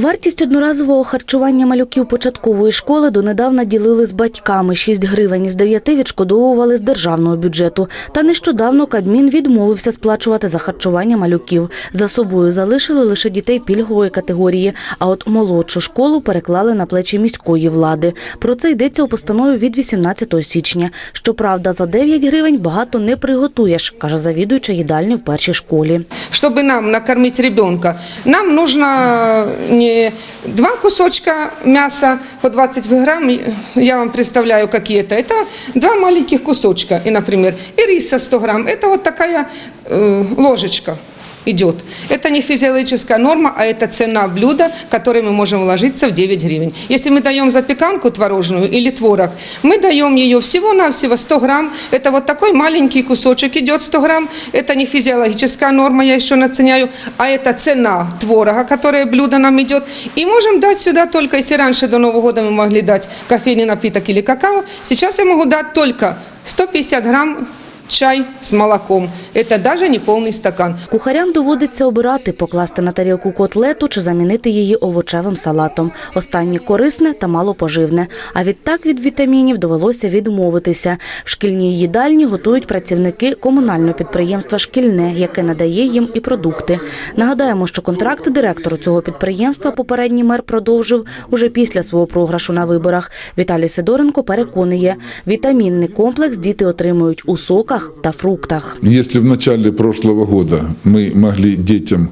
Вартість одноразового харчування малюків початкової школи донедавна ділили з батьками. 6 гривень із 9 відшкодовували з державного бюджету. Та нещодавно Кабмін відмовився сплачувати за харчування малюків. За собою залишили лише дітей пільгової категорії, а от молодшу школу переклали на плечі міської влади. Про це йдеться у постанові від 18 січня. Щоправда, за 9 гривень багато не приготуєш, каже завідуюча їдальні в першій школі Чтобы нам накормить ребенка, нам нужно не два кусочка мяса по 20 грамм, я вам представляю, какие это. Это два маленьких кусочка, и, например, и риса 100 грамм. Это вот такая э, ложечка Идет. Это не физиологическая норма, а это цена блюда, которой мы можем вложиться в 9 гривен. Если мы даем запеканку творожную или творог, мы даем ее всего-навсего 100 грамм. Это вот такой маленький кусочек идет 100 грамм. Это не физиологическая норма, я еще наценяю, а это цена творога, которая блюдо нам идет. И можем дать сюда только, если раньше до Нового года мы могли дать кофейный напиток или какао, сейчас я могу дать только 150 грамм чай с молоком. Это даже не полный стакан. Кухарям доводиться обирати покласти на тарілку котлету чи замінити її овочевим салатом. Останнє корисне та малопоживне. А відтак від вітамінів довелося відмовитися. В шкільній їдальні готують працівники комунального підприємства Шкільне, яке надає їм і продукти. Нагадаємо, що контракт директору цього підприємства попередній мер продовжив уже після свого програшу на виборах. Віталій Сидоренко переконує, вітамінний комплекс діти отримують у соках та фруктах. Если в начале прошлого года мы могли детям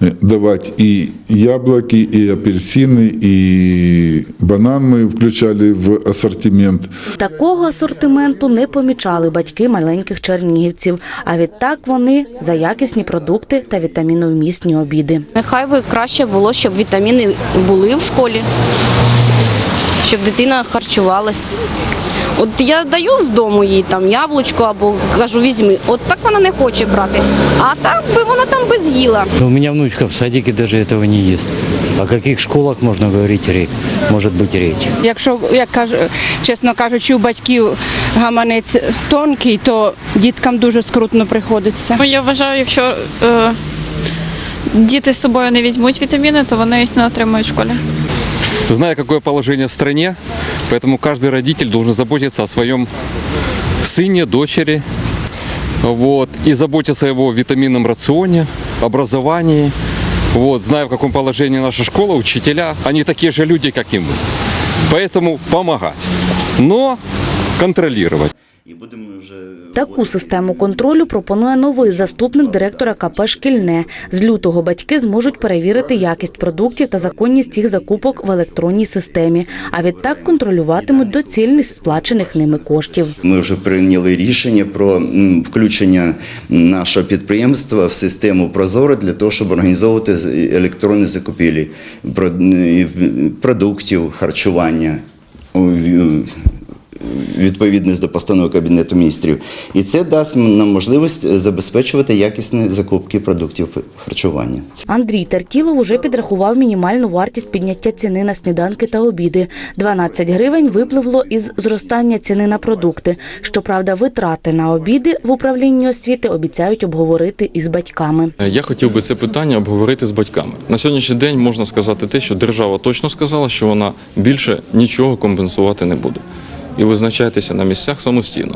э, давать и яблоки, и апельсины, и банан мы включали в ассортимент, Такого асортименту не помічали батьки маленьких чернігівців. А відтак вони за якісні продукти та вітаміновмісні обіди. Нехай би краще було, щоб вітаміни були в школі, щоб дитина харчувалась. От я даю з дому їй там яблучко або кажу, візьми. От так вона не хоче брати. А так би вона там би з'їла. У меня внучка в садике даже этого не ест. О каких школах можно говорить речь? Может быть речь. Якщо, як кажу, чесно кажучи, у батьків гаманець тонкий, то діткам дуже скрутно приходиться. Ну, Я вважаю, якщо е, діти з собою не візьмуть вітаміни, то вони їх не отримують в школі. Зная, какое положение в стране, поэтому каждый родитель должен заботиться о своем сыне, дочери, вот, и заботиться о его витаминном рационе, образовании. Вот, зная, в каком положении наша школа, учителя, они такие же люди, как и мы. Поэтому помогать, но контролировать. І будемо вже Таку систему контролю пропонує новий заступник директора КП «Шкільне». З лютого батьки зможуть перевірити якість продуктів та законність їх закупок в електронній системі. А відтак контролюватимуть доцільність сплачених ними коштів. Ми вже прийняли рішення про включення нашого підприємства в систему Прозоро для того, щоб організовувати електронні закупівлі продуктів, харчування. Відповідність до постанови Кабінету міністрів, і це дасть нам можливість забезпечувати якісні закупки продуктів харчування. Андрій Тертілов уже підрахував мінімальну вартість підняття ціни на сніданки та обіди. 12 гривень випливло із зростання ціни на продукти. Щоправда, витрати на обіди в управлінні освіти обіцяють обговорити із батьками. Я хотів би це питання обговорити з батьками. На сьогоднішній день можна сказати те, що держава точно сказала, що вона більше нічого компенсувати не буде. І визначайтеся на місцях самостійно.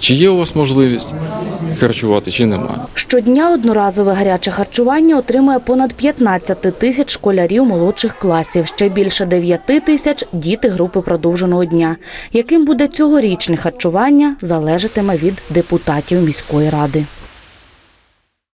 Чи є у вас можливість харчувати, чи немає. Щодня одноразове гаряче харчування отримує понад 15 тисяч школярів молодших класів. Ще більше 9 тисяч – діти групи продовженого дня. Яким буде цьогорічне харчування, залежатиме від депутатів міської ради.